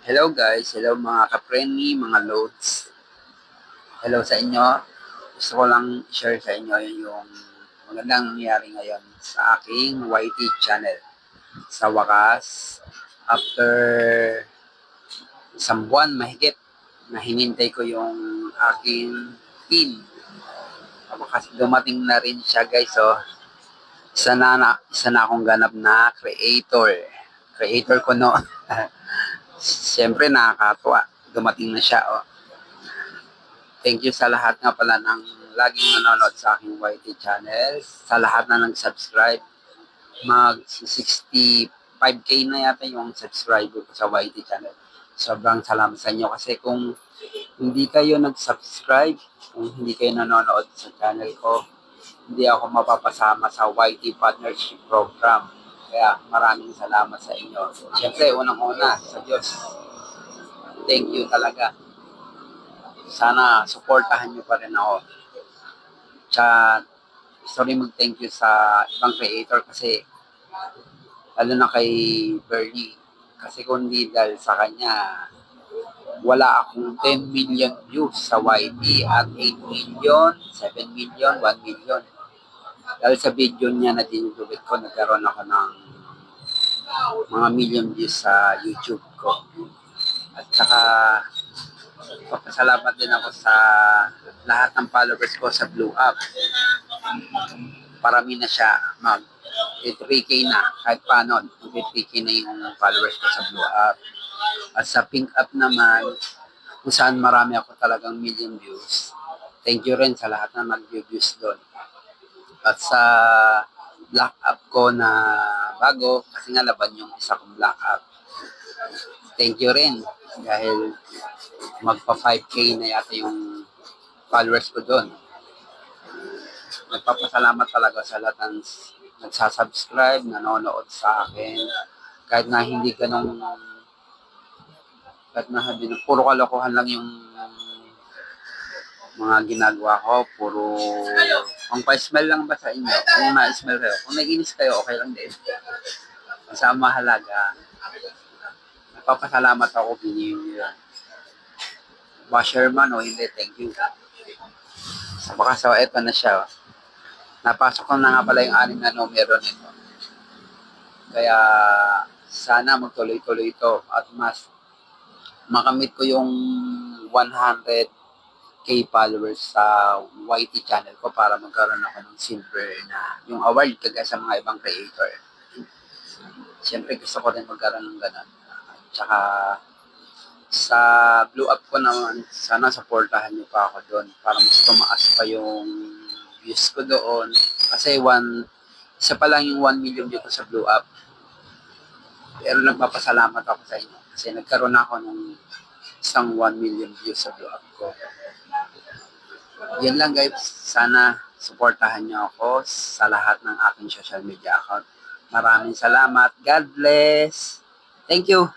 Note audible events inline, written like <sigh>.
Hello guys, hello mga kapreni, mga loads. Hello sa inyo. Gusto ko lang share sa inyo yung magandang nangyari ngayon sa aking YT channel. Sa wakas, after isang buwan mahigit na hinintay ko yung aking pin. Wakas dumating na rin siya guys. So, isa na, na, isa na akong ganap na creator. Creator ko no. <laughs> Siyempre nakakatuwa. Dumating na siya. Oh. Thank you sa lahat nga pala ng laging nanonood sa aking YT channel. Sa lahat na nag-subscribe. Mag 65k na yata yung subscriber ko sa YT channel. Sobrang salamat sa inyo kasi kung hindi kayo nag-subscribe, kung hindi kayo nanonood sa channel ko, hindi ako mapapasama sa YT Partnership Program. Kaya maraming salamat sa inyo. Siyempre, unang-una sa Diyos. Thank you talaga. Sana supportahan niyo pa rin ako. Tsaka, sorry mag-thank you sa ibang creator kasi lalo na kay Bernie. Kasi kung hindi dahil sa kanya, wala akong 10 million views sa YT at 8 million, 7 million, 1 million. Dahil sa video niya na dinudubit ko, nagkaroon ako ng mga million views sa YouTube ko. At saka, papasalamat din ako sa lahat ng followers ko sa Blue Up. Parami na siya mag 3K na kahit paano. 3K na yung followers ko sa Blue Up. At sa Pink Up naman, kung saan marami ako talagang million views. Thank you rin sa lahat na nag-views doon. At sa black up ko na bago, kasi nga laban yung isa kong black up. Thank you rin dahil magpa 5k na yata yung followers ko doon. Nagpapasalamat talaga sa lahat ng nagsasubscribe, nanonood sa akin. Kahit na hindi ganong kahit na hindi puro kalokohan lang yung mga ginagawa ko, puro kung pa-smell lang ba sa inyo, kung na-smell kayo, kung naiinis kayo, okay lang din. Ang mahalaga, nagpapasalamat ako binili nila. Washer man o hindi, thank you. Sa baka so, eto na siya. Napasok ko na nga pala yung anim na numero nito. Kaya, sana magtuloy-tuloy ito at mas makamit ko yung 100k followers sa YT channel ko para magkaroon ako ng silver na yung award kagaya sa mga ibang creator. Siyempre gusto ko rin magkaroon ng ganun. Tsaka sa blue up ko naman, sana supportahan niyo pa ako doon para mas tumaas pa yung views ko doon. Kasi one, isa pa lang yung 1 million view sa blue up. Pero nagpapasalamat ako sa inyo kasi nagkaroon ako ng isang 1 million views sa blog ko. Yan lang guys. Sana supportahan niyo ako sa lahat ng aking social media account. Maraming salamat. God bless. Thank you.